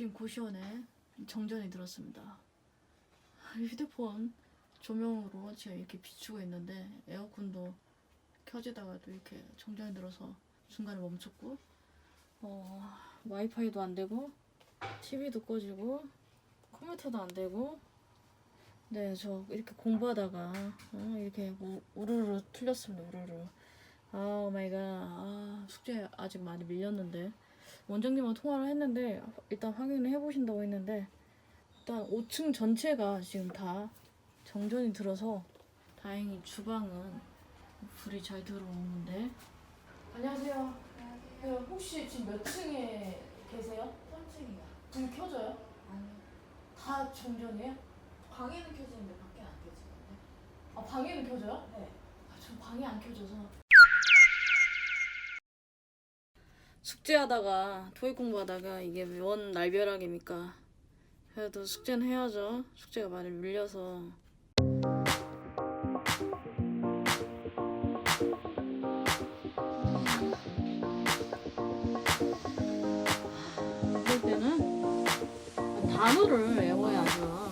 지금 고시원에 정전이 들었습니다. 휴대폰 조명으로 지금 이렇게 비추고 있는데 에어컨도 켜지다가도 이렇게 정전이 들어서 중간에 멈췄고 어, 와이파이도 안 되고 TV도 꺼지고 컴퓨터도 안 되고 네 저 이렇게 공부하다가 어, 이렇게 우, 우르르 틀렸습니다 우르르. 아 마이 갓. 아 숙제 아직 많이 밀렸는데 원장님하고 통화를 했는데 일단 확인을 해보신다고 했는데 일단 5층 전체가 지금 다 정전이 들어서 다행히 주방은 불이 잘 들어오는데 안녕하세요. 그 혹시 지금 몇 층에 계세요? 3층이요. 불 켜져요? 아니요. 다 정전이에요? 방에는 켜지는데 밖에 안 켜지는데. 아 방에는 켜져요? 네. 아, 전 방이 안 켜져서 숙제하다가 토익 공부하다가 이게 원 날벼락입니까? 그래도 숙제는 해야죠. 숙제가 많이 밀려서 이럴 때는 단어를 외워야죠.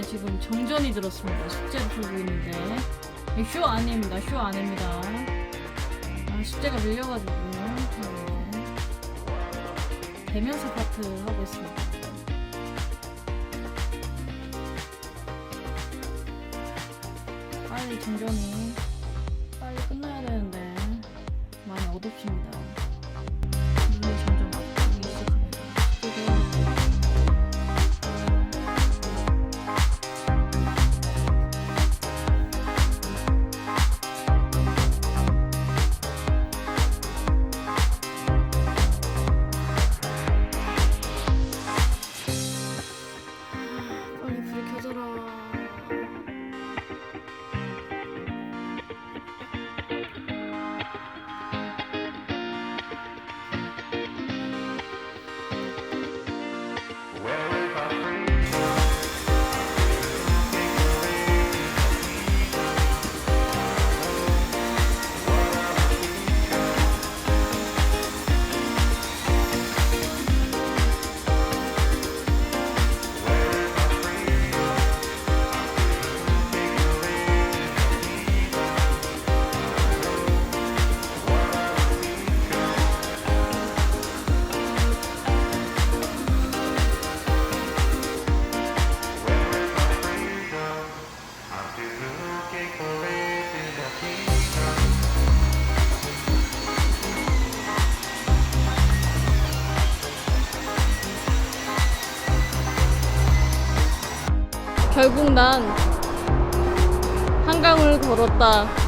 고시원에 지금 정전이 들었습니다. 숙제를 풀고 있는데 이쇼 아닙니다. 쇼 아닙니다. 아, 숙제가 밀려가지고 네. 대면서 파트 하고 있습니다. 빨리 정전이 빨리 끝나야 되는데 많이 어둡습니다. 결국 난 한강을 걸었다.